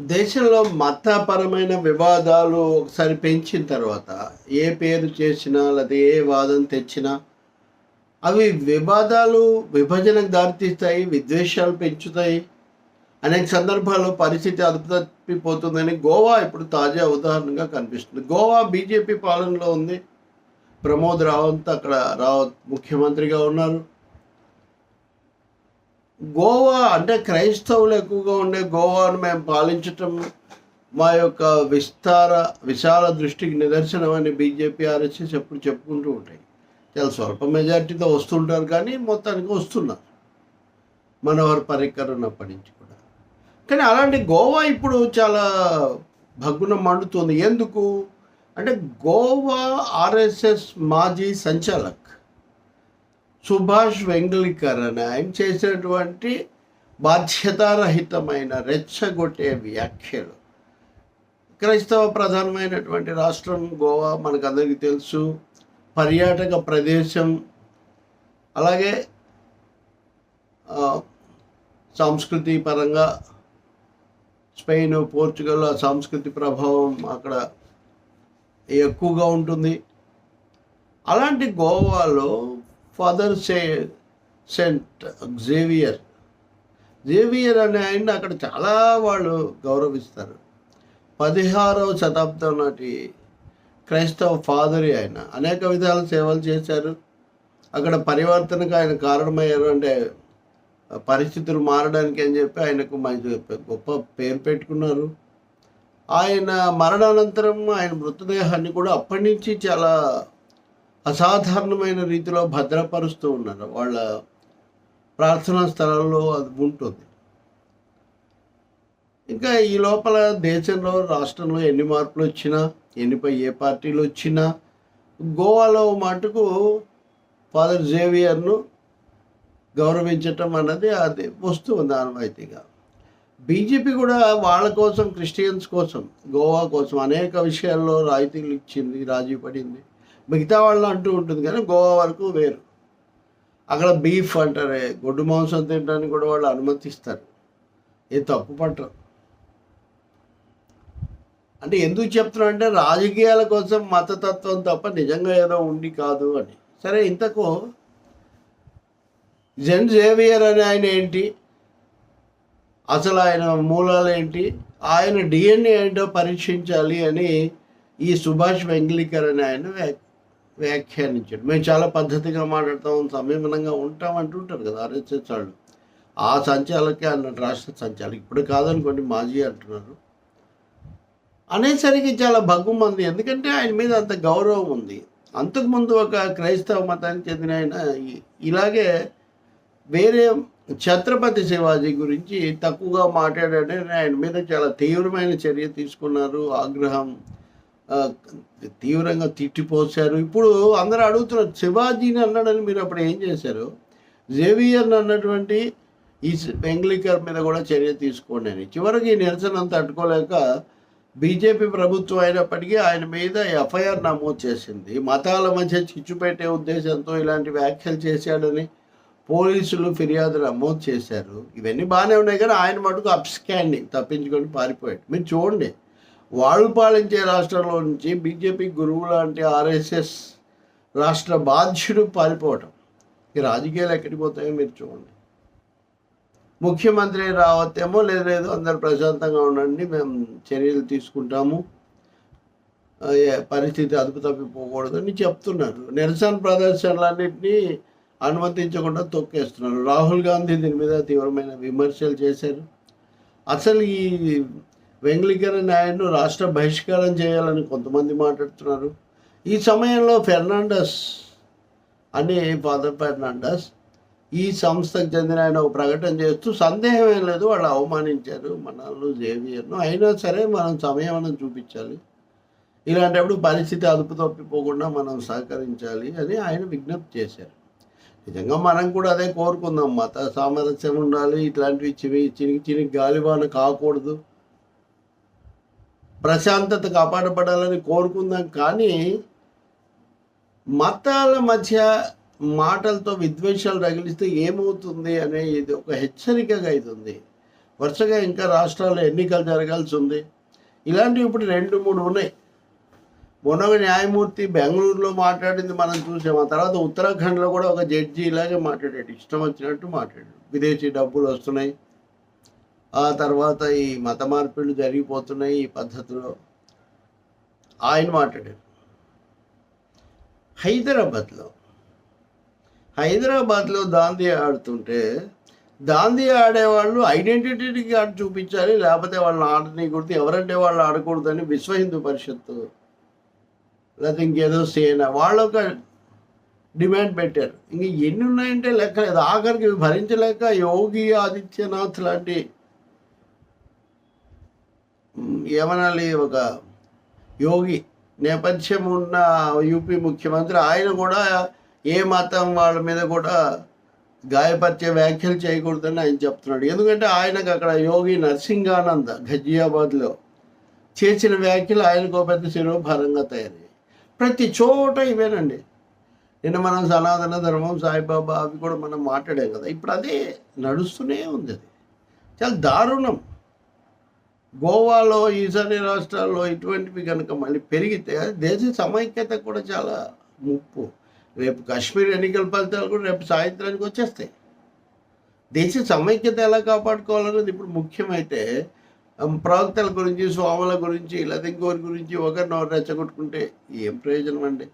దేశంలో మతపరమైన వివాదాలు ఒకసారి పెంచిన తర్వాత ఏ పేరు చేసినా లేదా ఏ వాదం తెచ్చినా అవి వివాదాలు విభజనకు దారితీస్తాయి విద్వేషాలు పెంచుతాయి. అనేక సందర్భాల్లో పరిస్థితి అదుపు తప్పిపోతుందని గోవా ఇప్పుడు తాజా ఉదాహరణగా కనిపిస్తుంది. గోవా బీజేపీ పాలనలో ఉంది. ప్రమోద్ రావంత్ అక్కడ రావత్ ముఖ్యమంత్రిగా ఉన్నారు. గోవా అంటే క్రైస్తవులు ఎక్కువగా ఉండే గోవాను మేము పాలించటం మా యొక్క విస్తార విశాల దృష్టికి నిదర్శనం అని బీజేపీ ఆర్ఎస్ఎస్ ఎప్పుడు చెప్పుకుంటూ ఉంటాయి. చాలా స్వల్ప మెజార్టీతో వస్తుంటారు కానీ మొత్తానికి వస్తున్నారు మనోహర్ పరికర్ ఉన్నప్పటి నుంచి కూడా. కానీ అలాంటి గోవా ఇప్పుడు చాలా భగ్గున మండుతుంది. ఎందుకు? అంటే గోవా ఆర్ఎస్ఎస్ మాజీ సంచాలక్. సుభాష్ వెంగళికర్ అని ఆయన చేసినటువంటి బాధ్యతారహితమైన రెచ్చగొట్టే వ్యాఖ్యలు. క్రైస్తవ ప్రధానమైనటువంటి రాష్ట్రం గోవా మనకందరికీ తెలుసు. పర్యాటక ప్రదేశం. అలాగే సంస్కృతి పరంగా స్పెయిన్ పోర్చుగల్ ఆ సంస్కృతి ప్రభావం అక్కడ ఎక్కువగా ఉంటుంది. అలాంటి గోవాలో ఫాదర్ సే సెంట్ జేవియర్. జేవియర్ అనే ఆయన అక్కడ చాలా వాళ్ళు గౌరవిస్తారు. పదిహారవ శతాబ్దం నాటి క్రైస్తవ ఫాదరి ఆయన. అనేక విధాల సేవలు చేశారు. అక్కడ పరివర్తనకు ఆయన కారణమయ్యారు అంటే పరిస్థితులు మారడానికి అని చెప్పి ఆయనకు మంచి గొప్ప పేరు పెట్టుకున్నారు. ఆయన మరణానంతరం ఆయన మృతదేహాన్ని కూడా అప్పటి నుంచి చాలా అసాధారణమైన రీతిలో భద్రపరుస్తూ ఉన్నారు. వాళ్ళ ప్రార్థనా స్థలాల్లో అది ఉంటుంది. ఇంకా ఈ లోపల దేశంలో రాష్ట్రంలో ఎన్ని మార్పులు వచ్చినా ఎన్నిపై ఏ పార్టీలు వచ్చినా గోవాలో మటుకు ఫాదర్ జేవియర్ను గౌరవించటం అన్నది అది వస్తుంది ఆనవాయితీగా. బీజేపీ కూడా వాళ్ళ కోసం క్రిస్టియన్స్ కోసం గోవా కోసం అనేక విషయాల్లో రాయితీలు ఇచ్చింది రాజీ పడింది మిగతా వాళ్ళు అంటూ ఉంటుంది కానీ గోవా వరకు వేరు. అక్కడ బీఫ్ అంటారే గొడ్డు మాంసం తినడానికి కూడా వాళ్ళు అనుమతిస్తారు. ఏ తప్పు పట్టరు. అంటే ఎందుకు చెప్తున్నా అంటే రాజకీయాల కోసం మతతత్వం తప్ప నిజంగా ఏదో ఉండి కాదు అని. సరే ఇంతకు జెన్ జేవియర్ అని ఆయన ఏంటి? అసలు ఆయన మూలాలు ఏంటి? ఆయన డిఎన్ఏ ఏంటో పరీక్షించాలి అని ఈ సుభాష్ వెంగళికర్ అని ఆయన వ్యాఖ్యానించాడు. మేము చాలా పద్ధతిగా మాట్లాడతాం సంయమనంగా ఉంటాం అంటుంటారు కదా ఆర్ఎస్ఎస్ వాళ్ళు. ఆ సంచాలకే అన్నాడు రాష్ట్ర సంచాలకి ఇప్పుడు కాదనుకోండి మాజీ అంటున్నారు. అనేసరికి చాలా భగ్గుమంది ఎందుకంటే ఆయన మీద అంత గౌరవం ఉంది. అంతకుముందు ఒక క్రైస్తవ మతానికి చెందిన ఆయన ఇలాగే వేరే ఛత్రపతి శివాజీ గురించి తక్కువగా మాట్లాడాడని ఆయన మీద చాలా తీవ్రమైన చర్య తీసుకున్నారు. ఆగ్రహం తీవ్రంగా తిట్టిపోసారు ఇప్పుడు అందరూ అడుగుతున్నారు శివాజీని అన్నాడని మీరు అప్పుడు ఏం చేశారు? జేవియర్ని అన్నటువంటి ఈ వెంగ్లికర్ మీద కూడా చర్య తీసుకోండి అని. చివరికి ఈ నిరసన తట్టుకోలేక బీజేపీ ప్రభుత్వం అయినప్పటికీ ఆయన మీద ఎఫ్ఐఆర్ నమోదు చేసింది. మతాల మధ్య చిచ్చు పెట్టే ఉద్దేశంతో ఇలాంటి వ్యాఖ్యలు చేశాడని పోలీసులు ఫిర్యాదు నమోదు చేశారు. ఇవన్నీ బాగానే ఉన్నాయి కానీ ఆయన మటుకు అప్స్కాండింగ్ తప్పించుకొని పారిపోయాడు. మీరు చూడండి వాళ్ళు పాలించే రాష్ట్రంలో నుంచి బీజేపీ గురువు లాంటి ఆర్ఎస్ఎస్ రాష్ట్ర బాధ్యుడు పారిపోవటం. ఈ రాజకీయాలు ఎక్కడికి పోతాయో మీరు చూడండి. ముఖ్యమంత్రి రావతేమో లేదు లేదు అందరు ప్రశాంతంగా ఉండండి మేము చర్యలు తీసుకుంటాము. ఏ- పరిస్థితి అదుపు తప్పిపోకూడదని చెప్తున్నారు. నిరసన ప్రదర్శనలన్నింటినీ అనుమతించకుండా తొక్కేస్తున్నారు. రాహుల్ గాంధీ దీని మీద తీవ్రమైన విమర్శలు చేశారు. అసలు ఈ వెంగళికర్ నాయుడును రాష్ట్ర బహిష్కారం చేయాలని కొంతమంది మాట్లాడుతున్నారు. ఈ సమయంలో ఫెర్నాండస్ అనే ఫాదర్ ఫెర్నాండస్ ఈ సంస్థకు చెందిన ఆయన ఒక ప్రకటన చేస్తూ సందేహం ఏం లేదు వాళ్ళు అవమానించారు మనల్ని జేవియర్ను. అయినా సరే మనం సంయమనం చూపించాలి. ఇలాంటప్పుడు పరిస్థితి అదుపు తప్పిపోకుండా మనం సహకరించాలి అని ఆయన విజ్ఞప్తి చేశారు. నిజంగా మనం కూడా అదే కోరుకుందాం. మత సామరస్యం ఉండాలి ఇట్లాంటివి చివి చినికి చినికి గాలివాన కాకూడదు. ప్రశాంతత కాపాడబడాలని కోరుకుందాం. కానీ మతాల మధ్య మాటలతో విద్వేషాలు రగిలిస్తే ఏమవుతుంది అనే ఇది ఒక హెచ్చరికగా అవుతుంది వరుసగా ఇంకా రాష్ట్రాల్లో ఎన్నికలు జరగాల్సి ఉంది. ఇలాంటివి ఇప్పుడు రెండు మూడు ఉన్నాయి. మొన్న ఒక న్యాయమూర్తి బెంగళూరులో మాట్లాడింది మనం చూసాం. ఆ తర్వాత ఉత్తరాఖండ్లో కూడా ఒక జడ్జి ఇలాగే మాట్లాడాడు. ఇష్టం వచ్చినట్టు మాట్లాడాడు. విదేశీ డబ్బులు వస్తున్నాయి. ఆ తర్వాత ఈ మత మార్పులు జరిగిపోతున్నాయి ఈ పద్ధతిలో. ఆయన మాట్లాడారు. హైదరాబాద్లో హైదరాబాద్లో దాంది ఆడుతుంటే దాంది ఆడేవాళ్ళు ఐడెంటిటీ కార్డు చూపించాలి లేకపోతే వాళ్ళని ఆడనీకూడదు ఎవరంటే వాళ్ళు ఆడకూడదని విశ్వ హిందూ పరిషత్తు లేకపోతే ఇంకేదో సేన వాళ్ళు ఒక డిమాండ్ పెట్టారు. ఇంక ఎన్ని ఉన్నాయంటే లెక్క లేదు ఆఖరికి భరించలేక యోగి ఆదిత్యనాథ్ లాంటి ఏమనాలి? ఒక యోగి నేపథ్యం ఉన్న యూపీ ముఖ్యమంత్రి. ఆయన కూడా ఏ మతం వాళ్ళ మీద కూడా గాయపరిచే వ్యాఖ్యలు చేయకూడదని ఆయన చెప్తున్నాడు. ఎందుకంటే ఆయనకు అక్కడ యోగి నర్సింగానంద ఘజియాబాద్లో చేసిన వ్యాఖ్యలు ఆయనకు పెద్ద శిరోభారంగా తయారయ్యాయి. ప్రతి చోట ఇవేనండి. నిన్న మనం సనాతన ధర్మం సాయిబాబా అవి కూడా మనం మాట్లాడాం కదా. ఇప్పుడు అదే నడుస్తూనే ఉంది అది. చాలా దారుణం. గోవాలో ఈశాన్య రాష్ట్రాల్లో ఇటువంటివి కనుక మళ్ళీ పెరిగితే దేశ సమైక్యత కూడా చాలా ముప్పు. రేపు కాశ్మీర్ ఎన్నికల ఫలితాలు కూడా రేపు సాయంత్రానికి వచ్చేస్తాయి. దేశ సమైక్యత ఎలా కాపాడుకోవాలన్నది ఇప్పుడు ముఖ్యమైతే ప్రవక్తల గురించి స్వాముల గురించి లేదా ఇంకోరి గురించి ఒకరినొకరు రెచ్చగొట్టుకుంటే ఏం ప్రయోజనం అండి?